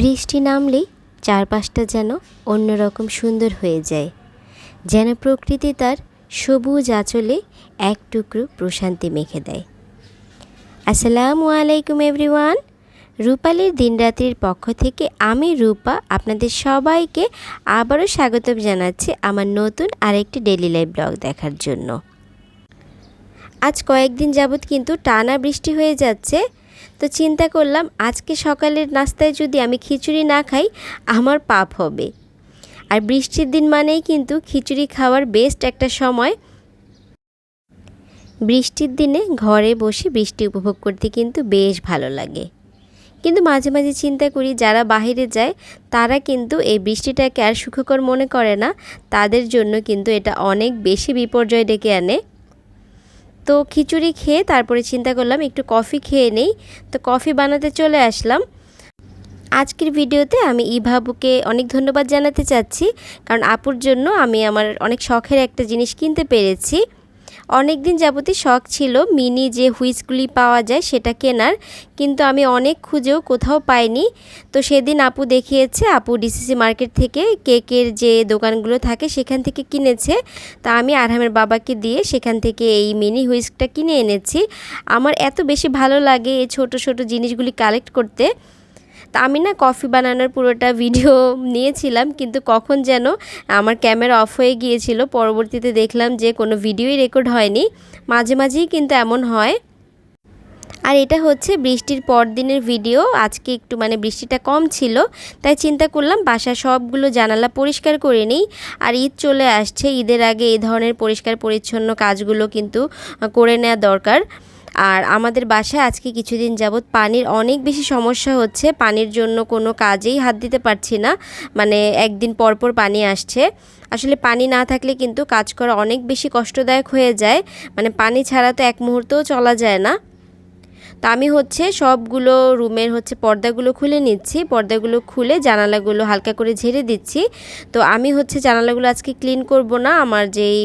বৃষ্টি নামলেই চারপাশটা যেন অন্যরকম সুন্দর হয়ে যায়, যেন প্রকৃতি তার সবুজ আঁচলে এক টুকরো প্রশান্তি মেখে দেয়। আসসালামু আলাইকুম এভরিওয়ান, রূপালীর দিনরাত্রির পক্ষ থেকে আমি রূপা আপনাদের সবাইকে আবারও স্বাগত জানাচ্ছি আমার নতুন আরেকটি ডেলি লাইফ ব্লগ দেখার জন্য। আজ কয়েকদিন যাবৎ কিন্তু টানা বৃষ্টি হয়ে যাচ্ছে তো চিন্তা করলাম আজকে সকালের নাস্তায় যদি আমি খিচুড়ি না খাই, আমার পাপ হবে। আর বৃষ্টির দিন মানেই কিন্তু খিচুড়ি খাওয়ার বেস্ট একটা সময়। বৃষ্টির দিনে ঘরে বসে বৃষ্টি উপভোগ করতে কিন্তু বেশ ভালো লাগে। কিন্তু মাঝে মাঝে চিন্তা করি, যারা বাইরে যায়, তারা কিন্তু এই বৃষ্টিটাকে আর সুখকর মনে করে না। তাদের জন্য কিন্তু এটা অনেক বেশি বিপর্যয় ডেকে আনে। তো খিচুড়ি খেয়ে তারপরে চিন্তা করলাম একটু কফি খেয়ে নেই, তো কফি বানাতে চলে আসলাম। আজকের ভিডিওতে আমি ইভাবুকে অনেক ধন্যবাদ জানাতে চাচ্ছি, কারণ আপুর জন্য আমি আমার অনেক শখের একটা জিনিস কিনতে পেরেছি। অনেক দিন যাবতই শখ ছিল মিনি যে হুইসগুলি পাওয়া যায় সেটা কেনার, কিন্তু আমি অনেক খুঁজেও কোথাও পাইনি। তো সেদিন আপু দেখিয়েছে, আপু ডিসিসি মার্কেট থেকে কেকের যে দোকানগুলো থাকে সেখান থেকে কিনেছে। তা আমি আরহামের বাবাকে দিয়ে সেখান থেকে এই মিনি হুইস্কটা কিনে এনেছি। আমার এত বেশি ভালো লাগে এই ছোট ছোট জিনিসগুলি কালেক্ট করতে। আমি না কফি বানানোর পুরোটা ভিডিও নিয়েছিলাম, কিন্তু কখন যেন আমার ক্যামেরা অফ হয়ে গিয়েছিল। পরবর্তীতে দেখলাম যে কোনো ভিডিওই রেকর্ড হয়নি। মাঝে মাঝেই কিন্তু এমন হয়। আর এটা হচ্ছে বৃষ্টির পর দিনের ভিডিও। আজকে একটু মানে বৃষ্টিটা কম ছিল, তাই চিন্তা করলাম বাসা সবগুলো জানালা পরিষ্কার করে নিই। আর ঈদ চলে আসছে, ঈদের আগে এই ধরনের পরিষ্কার পরিচ্ছন্ন কাজগুলো কিন্তু করে নেওয়া দরকার। আর আমাদের বাসায় আজকে কিছুদিন যাবৎ পানির অনেক বেশি সমস্যা হচ্ছে। পানির জন্য কোনো কাজেই হাত দিতে পারছি না। মানে একদিন পরপর পর পানি আসছে। আসলে পানি না থাকলে কিন্তু কাজ করা অনেক বেশি কষ্টদায়ক হয়ে যায়। মানে পানি ছাড়া তো এক মুহূর্তও চলা যায় না। তো আমি হচ্ছে সবগুলো রুমের হচ্ছে পর্দাগুলো খুলে নিচ্ছি, পর্দাগুলো খুলে জানালাগুলো হালকা করে ঝেড়ে দিচ্ছি। তো আমি হচ্ছে জানালাগুলো আজকে ক্লিন করব না, আমার যেই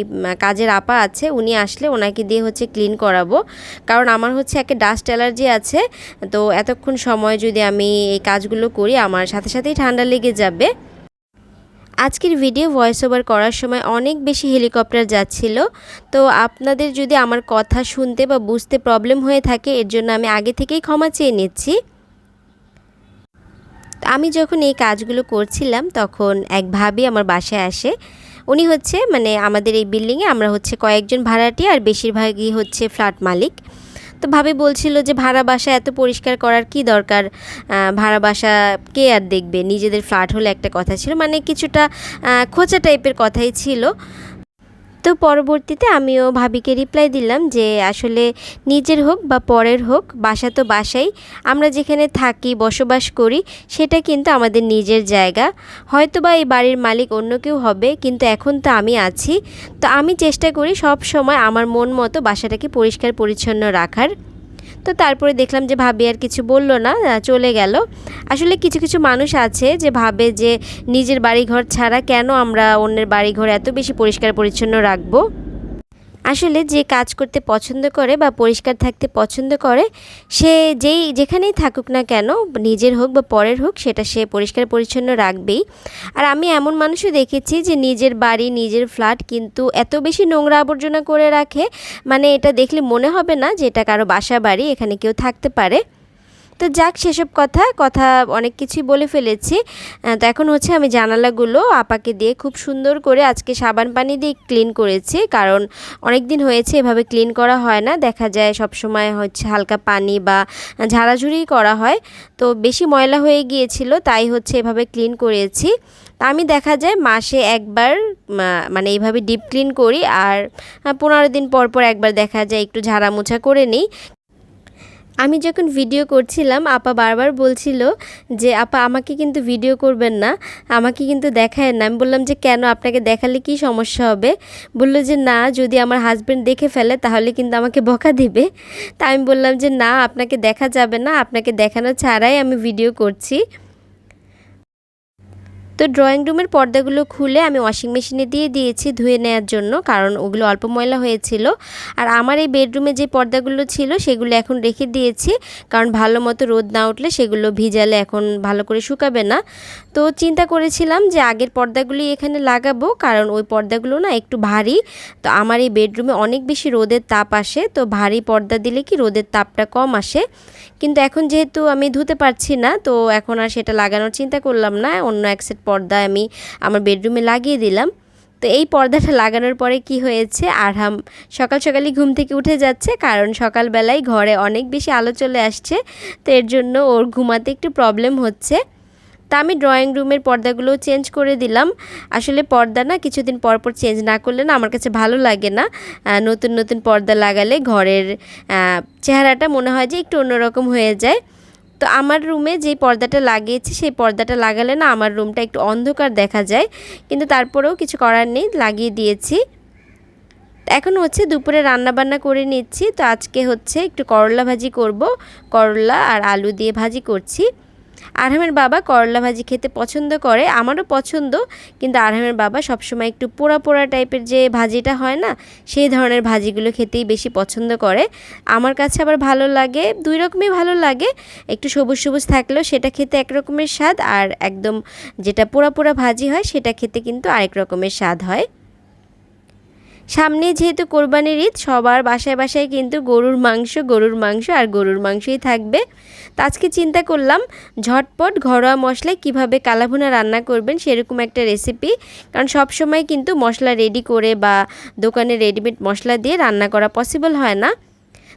কাজের আপা আছে উনি আসলে ওনাকে দিয়ে হচ্ছে ক্লিন করাবো। কারণ আমার হচ্ছে একটা ডাস্ট অ্যালার্জি আছে, তো এতক্ষণ সময় যদি আমি এই কাজগুলো করি আমার সাথে সাথেই ঠান্ডা লেগে যাবে। আজকের ভিডিও ভয়েস ওভার করার সময় অনেক বেশি হেলিকপ্টার যাচ্ছিল। তো আপনাদের যদি আমার কথা শুনতে বা বুঝতে প্রবলেম হয়ে থাকে, এর জন্য আমি আগে থেকেই ক্ষমা চেয়ে নিচ্ছি। আমি যখন এই কাজগুলো করছিলাম, তখন এক ভাবি আমার বাসায় আসে। উনি হচ্ছে মানে আমাদের এই বিল্ডিংয়ে আমরা হচ্ছে কয়েকজন ভাড়াটি আর বেশিরভাগই হচ্ছে ফ্ল্যাট মালিক। তো ভাবে বলছিল যে ভাড়া বাসা এত পরিষ্কার করার কি দরকার? ভাড়া বাসা কে আর দেখবে? নিজেদের ফ্ল্যাট হলে একটা কথা ছিল। মানে কিছুটা খোঁচা টাইপের কথাই ছিল। তো পরবর্তীতে আমিও ভাবিকে রিপ্লাই দিলাম যে আসলে নিজের হোক বা পরের হোক, বাসা তো বাসাই, আমরা যেখানে থাকি, বসবাস করি, সেটা কিন্তু আমাদের নিজের জায়গা। হয়তো বা এই বাড়ির মালিক অন্য কেউ হবে, কিন্তু এখন তো আমি আছি। তো আমি চেষ্টা করি সব সময় আমার মন মতো বাসাটাকে পরিষ্কার পরিচ্ছন্ন রাখার। তো তারপরে দেখলাম যে ভাবি আর কিছু বলল না চলে গেল। আসলে কিছু কিছু মানুষ আছে যে ভাবে যে নিজের বাড়িঘর ছাড়া কেন আমরা অন্যের বাড়িঘর এত বেশি পরিষ্কার পরিচ্ছন্ন রাখব? আসলে যে কাজ করতে পছন্দ করে বা পরিষ্কার থাকতে পছন্দ করে, সে যেই, যেখানেই থাকুক না কেন, নিজের হোক বা পরের হোক, সেটা সে পরিষ্কার পরিচ্ছন্ন রাখবেই। আর আমি এমন মানুষও দেখেছি যে নিজের বাড়ি, নিজের ফ্ল্যাট কিন্তু এত বেশি নোংরা আবর্জনা করে রাখে মানে এটা দেখলে মনে হবে না যে এটা কারও বাসা বাড়ি, এখানে কেউ থাকতে পারে। তো যাক, সেসব কথা কথা অনেক কিছুই বলে ফেলেছি। তো এখন হচ্ছে আমি জানালাগুলো আপাকে দিয়ে খুব সুন্দর করে আজকে সাবান পানি দিয়ে ক্লিন করেছি, কারণ অনেক দিন হয়েছে এভাবে ক্লিন করা হয় না। দেখা যায় সব সময় হচ্ছে হালকা পানি বা ঝাড়াঝুড়ি করা হয়। তো বেশি ময়লা হয়ে গিয়েছিল, তাই হচ্ছে এভাবে ক্লিন করেছি। আমি দেখা যায় মাসে একবার মানে এইভাবে ডিপ ক্লিন করি, আর পনেরো দিন পর পর একবার দেখা যায় একটু ঝাড়া মোছা করে নিই। আমি যখন ভিডিও করছিলাম, আপা বারবার বলছিল যে, আপা, আমাকে কিন্তু ভিডিও করবেন না, আমাকে কিন্তু দেখায় না। আমি বললাম যে, কেন? আপনাকে দেখালে কি সমস্যা হবে? বলল যে, না, যদি আমার হাজব্যান্ড দেখে ফেলে, তাহলে কিন্তু আমাকে বকা দিবে। তা আমি বললাম যে, না, আপনাকে দেখা যাবে না, আপনাকে দেখানো ছাড়াই আমি ভিডিও করছি। তো ড্রয়িং রুমের পর্দাগুলো খুলে আমি ওয়াশিং মেশিনে দিয়ে দিয়েছি ধুয়ে নেওয়ার জন্য, কারণ ওগুলো অল্প ময়লা হয়েছিল। আর আমার এই বেডরুমে যে পর্দাগুলো ছিল সেগুলো এখন রেখে দিয়েছি, কারণ ভালো মতো রোদ না উঠলে সেগুলো ভিজালে এখন ভালো করে শুকাবে না। তো চিন্তা করেছিলাম যে আগের পর্দাগুলি এখানে লাগাবো, কারণ ওই পর্দাগুলো না একটু ভারী। তো আমার এই বেডরুমে অনেক বেশি রোদের তাপ আসে, তো ভারী পর্দা দিলে কি রোদের তাপটা কম আসে। কিন্তু এখন যেহেতু আমি ধুতে পারছি না, তো এখন আর সেটা লাগানোর চিন্তা করলাম না। অন্য এক সেট পর্দা আমি আমার বেডরুমে লাগিয়ে দিলাম। তো এই পর্দাটা লাগানোর পরে কি হয়েছে, আরহাম সকাল সকালই ঘুম থেকে উঠে যাচ্ছে, কারণ সকালবেলায় ঘরে অনেক বেশি আলো চলে আসছে। তো এর জন্য ওর ঘুমাতে একটু প্রবলেম হচ্ছে। তা আমি ড্রয়িং রুমের পর্দাগুলো চেঞ্জ করে দিলাম। আসলে পর্দা না কিছুদিন পর পর চেঞ্জ না করলে না আমার কাছে ভালো লাগে না। নতুন নতুন পর্দা লাগালে ঘরের চেহারাটা মনে হয় যে একটু অন্যরকম হয়ে যায়। তো আমার রুমে যে পর্দাটা লাগিয়েছি, সেই পর্দাটা লাগালে না আমার রুমটা একটু অন্ধকার দেখা যায়। কিন্তু তারপরেও কিছু করার নেই, লাগিয়ে দিয়েছি। এখন হচ্ছে দুপুরে রান্না বান্না করে নিচ্ছি। তো আজকে হচ্ছে একটু করলা ভাজি করব। করলা আর আলু দিয়ে ভাজি করছি। আরহামের বাবা করলা ভাজি খেতে পছন্দ করে, আমারও পছন্দ, কিন্তু আরহামের বাবা সবসময় একটু পোড়া পোড়া টাইপের যে ভাজিটা হয় না, সেই ধরনের ভাজিগুলো খেতেই বেশি পছন্দ করে। আমার কাছে আবার ভালো লাগে, দুই রকমই ভালো লাগে, একটু সবুজ সবুজ থাকলেও সেটা খেতে এক রকমের স্বাদ, আর একদম যেটা পোড়া পোড়া ভাজি হয় সেটা খেতে কিন্তু আরেক রকমের স্বাদ হয়। সামনে যেহেতু কোরবানির ঈদ, সবার বাসায় বাসায় কিন্তু গরুর মাংস গরুর মাংস আর গরুর মাংসই থাকবে। তা আজকে চিন্তা করলাম, ঝটপট ঘরোয়া মশলায় কীভাবে কালাভুনা রান্না করবেন সেরকম একটা রেসিপি। কারণ সব সময় কিন্তু মশলা রেডি করে বা দোকানে রেডিমেড মশলা দিয়ে রান্না করা পসিবল হয় না।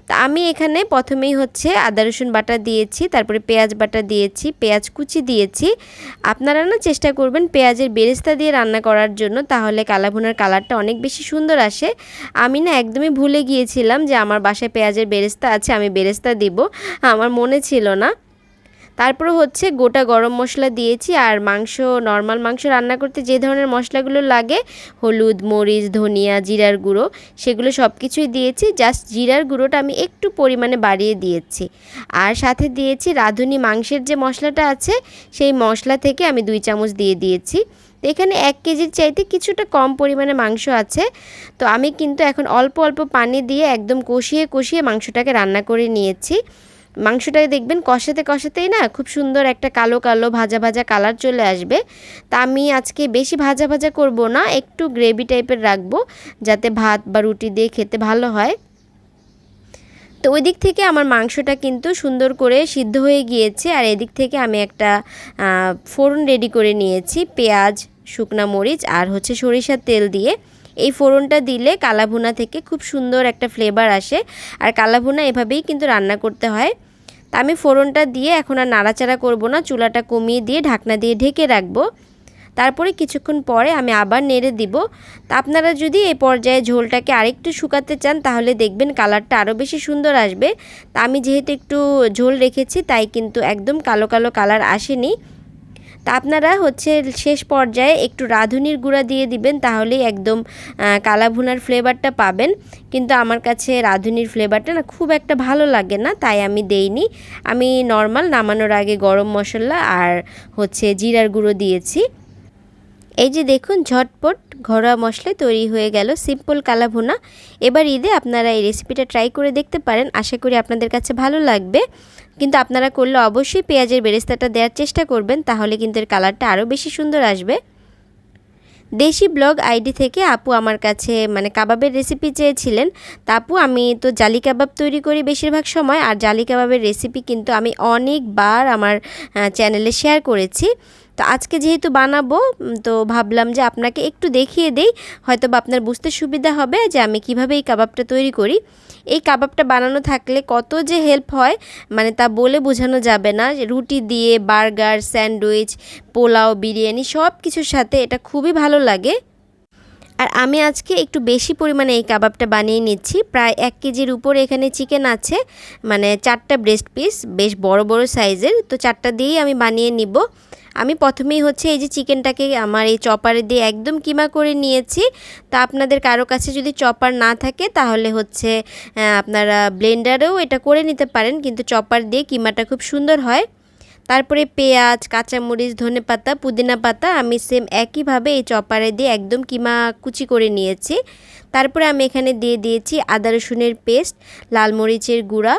তা আমি এখানে প্রথমেই হচ্ছে আদা, রসুন বাটা দিয়েছি, তারপরে পেঁয়াজ বাটা দিয়েছি, পেঁয়াজ কুচি দিয়েছি। আপনারা না চেষ্টা করবেন পেঁয়াজের বেরেস্তা দিয়ে রান্না করার জন্য, তাহলে কালাভুনার কালারটা অনেক বেশি সুন্দর আসে। আমি না একদমই ভুলে গিয়েছিলাম যে আমার বাসায় পেঁয়াজের বেরেস্তা আছে, আমি বেরেস্তা দিব, আমার মনে ছিল না। তারপরে হচ্ছে গোটা গরম মশলা দিয়েছি আর মাংস নর্মাল মাংস রান্না করতে যে ধরনের মশলাগুলো লাগে, হলুদ, মরিচ, ধনিয়া, জিরার গুঁড়ো, সেগুলো সব কিছুই দিয়েছি। জাস্ট জিরার গুঁড়োটা আমি একটু পরিমাণে বাড়িয়ে দিয়েছি। আর সাথে দিয়েছি রাঁধুনি মাংসের যে মশলাটা আছে, সেই মশলা থেকে আমি দুই চামচ দিয়ে দিয়েছি। এখানে এক কেজির চাইতে কিছুটা কম পরিমাণে মাংস আছে। তো আমি কিন্তু এখন অল্প অল্প পানি দিয়ে একদম কষিয়ে কষিয়ে মাংসটাকে রান্না করে নিয়েছি। মাংসটাকে দেখবেন কষাতে কষাতেই না খুব সুন্দর একটা কালো কালো ভাজা ভাজা কালার চলে আসবে। তা আমি আজকে বেশি ভাজা ভাজা করব না, একটু গ্রেভি টাইপের রাখব যাতে ভাত বা রুটি দিয়ে খেতে ভালো হয়। তো ওই দিক থেকে আমার মাংসটা কিন্তু সুন্দর করে সিদ্ধ হয়ে গিয়েছে আর এদিক থেকে আমি একটা ফোড়ন রেডি করে নিয়েছি, পেঁয়াজ, শুকনা মরিচ আর হচ্ছে সরিষার তেল দিয়ে। এই ফোড়নটা দিলে কালাভুনা থেকে খুব সুন্দর একটা ফ্লেভার আসে আর কালাভুনা এভাবেই কিন্তু রান্না করতে হয়। তা আমি ফোড়নটা দিয়ে এখন আর নাড়াচাড়া করব না, চুলাটা কমিয়ে দিয়ে ঢাকনা দিয়ে ঢেকে রাখব। তারপরে কিছুক্ষণ পরে আমি আবার নেড়ে দিব। তা আপনারা যদি এই পর্যায়ে ঝোলটাকে আরেকটু শুকাতে চান, তাহলে দেখবেন কালারটা আরও বেশি সুন্দর আসবে। তা আমি যেহেতু একটু ঝোল রেখেছি, তাই কিন্তু একদম কালো কালো কালার আসেনি। তা আপনারা হচ্ছে শেষ পর্যায়ে একটু রাঁধুনির গুঁড়া দিয়ে দিবেন, তাহলেই একদম কালাভুনার ফ্লেভারটা পাবেন। কিন্তু আমার কাছে রাঁধুনির ফ্লেভারটা না খুব একটা ভালো লাগে না, তাই আমি দেইনি। আমি নর্মাল নামানোর আগে গরম মশলা আর হচ্ছে জিরার গুঁড়ো দিয়েছি। এই যে দেখুন, ঝটপট ঘরোয়া মশলায় তৈরি হয়ে গেল, সিম্পল কালাভুনা। এবার ঈদে আপনারা এই রেসিপিটা ট্রাই করে দেখতে পারেন, আশা করি আপনাদের কাছে ভালো লাগবে। কিন্তু আপনারা করলে অবশ্যই পেঁয়াজের বেরেস্তাটা দেওয়ার চেষ্টা করবেন, তাহলে কিন্তু এর কালারটা আরও বেশি সুন্দর আসবে। দেশি ব্লগ আইডি থেকে আপু আমার কাছে মানে কাবাবের রেসিপি চেয়েছিলেন। তা আপু, আমি তো জালি কাবাব তৈরি করি বেশিরভাগ সময়, আর জালি কাবাবের রেসিপি কিন্তু আমি অনেকবার আমার চ্যানেলে শেয়ার করেছি। তো আজকে যেহেতু বানাবো তো ভাবলাম যে আপনাকে একটু দেখিয়ে দেই হয়তো বা আপনার বুঝতে সুবিধা হবে যে আমি কীভাবে এই কাবাবটা তৈরি করি। এই কাবাবটা বানানো থাকলে কত যে হেল্প হয় মানে তা বলে বোঝানো যাবে না। রুটি দিয়ে, বার্গার, স্যান্ডউইচ, পোলাও, বিরিয়ানি সব কিছুর সাথে এটা খুবই ভালো লাগে। আর আমি আজকে একটু বেশি পরিমাণে এই কাবাবটা বানিয়ে নিচ্ছি। প্রায় এক কেজির উপরে এখানে চিকেন আছে মানে চারটা ব্রেস্ট পিস বেশ বড় বড় সাইজের তো চারটা দিয়েই আমি বানিয়ে নিব। আমি প্রথমেই হচ্ছে এই যে চিকেনটাকে আমার এই চপারে দিয়ে একদম কিমা করে নিয়েছি। তা আপনাদের কারও কাছে যদি চপার না থাকে, তাহলে হচ্ছে আপনারা ব্লেন্ডারেও এটা করে নিতে পারেন, কিন্তু চপার দিয়ে কিমাটা খুব সুন্দর হয়। তারপরে পেঁয়াজ, কাঁচামরিচ, ধনে পাতা, পুদিনা পাতা, আমি সেম একইভাবে এই চপারে দিয়ে একদম কিমা কুচি করে নিয়েছি। তারপরে আমি এখানে দিয়ে দিয়েছি আদা রসুনের পেস্ট, লাল মরিচের গুঁড়া।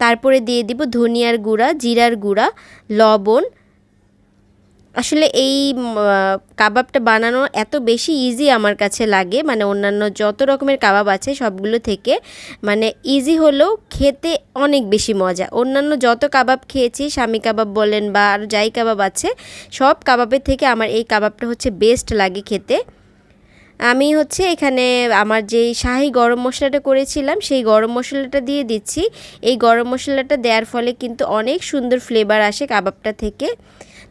তারপরে দিয়ে দিব ধনিয়ার গুঁড়া, জিরার গুঁড়া, লবণ আসলে এই কাবাবটা বানানো এত বেশি ইজি আমার কাছে লাগে। মানে অন্যান্য যত রকমের কাবাব আছে সবগুলো থেকে মানে ইজি হলেও খেতে অনেক বেশি মজা। অন্যান্য যত কাবাব খেয়েছি, স্বামী কাবাব বলেন বা আর যাই কাবাব আছে, সব কাবাবের থেকে আমার এই কাবাবটা হচ্ছে বেস্ট লাগে খেতে। আমি হচ্ছে এখানে আমার যেই শাহি গরম মশলাটা করেছিলাম, সেই গরম মশলাটা দিয়ে দিচ্ছি। এই গরম মশলাটা দেওয়ার ফলে কিন্তু অনেক সুন্দর ফ্লেভার আসে কাবাবটা থেকে।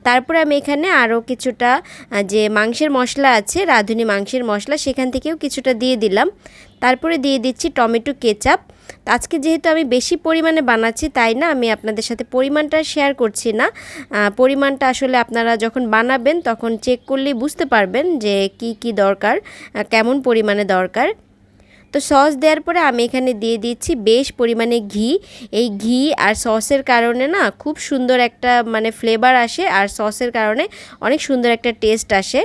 তারপরে আমি এখানে আরও কিছুটা যে মাংসের মশলা আছে, রাঁধুনি মাংসের মশলা, সেখান থেকেও কিছুটা দিয়ে দিলাম। তারপরে দিয়ে দিচ্ছি টমেটো কেচাপ। আজকে যেহেতু আমি বেশি পরিমাণে বানাচ্ছি তাই না, আমি আপনাদের সাথে পরিমাণটা শেয়ার করছি না। পরিমাণটা আসলে আপনারা যখন বানাবেন তখন চেক করলেই বুঝতে পারবেন যে কি কি দরকার কেমন পরিমাণে দরকার। তো সস দেওয়ার পরে আমি এখানে দিয়ে দিচ্ছি বেশ পরিমাণে ঘি। এই ঘি আর সসের কারণে না খুব সুন্দর একটা মানে ফ্লেভার আসে আর সসের কারণে অনেক সুন্দর একটা টেস্ট আসে।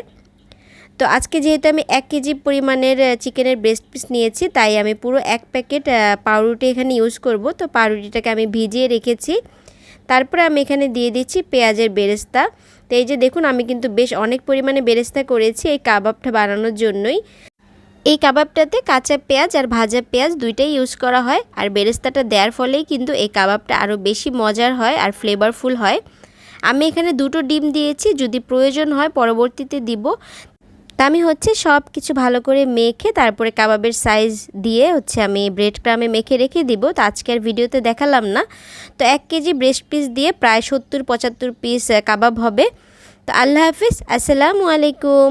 তো আজকে যেহেতু আমি এক কেজি পরিমাণের চিকেনের ব্রেস্ট পিস নিয়েছি, তাই আমি পুরো এক প্যাকেট পাউরুটি এখানে ইউজ করব। তো পাউরুটিটাকে আমি ভিজিয়ে রেখেছি। তারপরে আমি এখানে দিয়ে দিচ্ছি পেঁয়াজের বেরেস্তা। তো এই যে দেখুন, আমি কিন্তু বেশ অনেক পরিমাণে বেরেস্তা করেছি এই কাবাবটা বানানোর জন্যই। এই কাবাবটাতে কাঁচা পেঁয়াজ আর ভাজা পেঁয়াজ দুইটাই ইউজ করা হয়। আর বেরেস্তাটা দেওয়ার ফলেই কিন্তু এই কাবাবটা আরও বেশি মজার হয় আর ফ্লেভারফুল হয়। আমি এখানে দুটো ডিম দিয়েছি, যদি প্রয়োজন হয় পরবর্তীতে দিব। তা আমি হচ্ছে সব কিছু ভালো করে মেখে তারপরে কাবাবের সাইজ দিয়ে হচ্ছে আমি ব্রেড ক্রামে মেখে রেখে দিব। তো আজকে আর ভিডিওতে দেখালাম না। তো এক কেজি ব্রেস্ট পিস দিয়ে প্রায় সত্তর পঁচাত্তর পিস কাবাব হবে। তো আল্লাহ হাফিজ, আসসালামু আলাইকুম।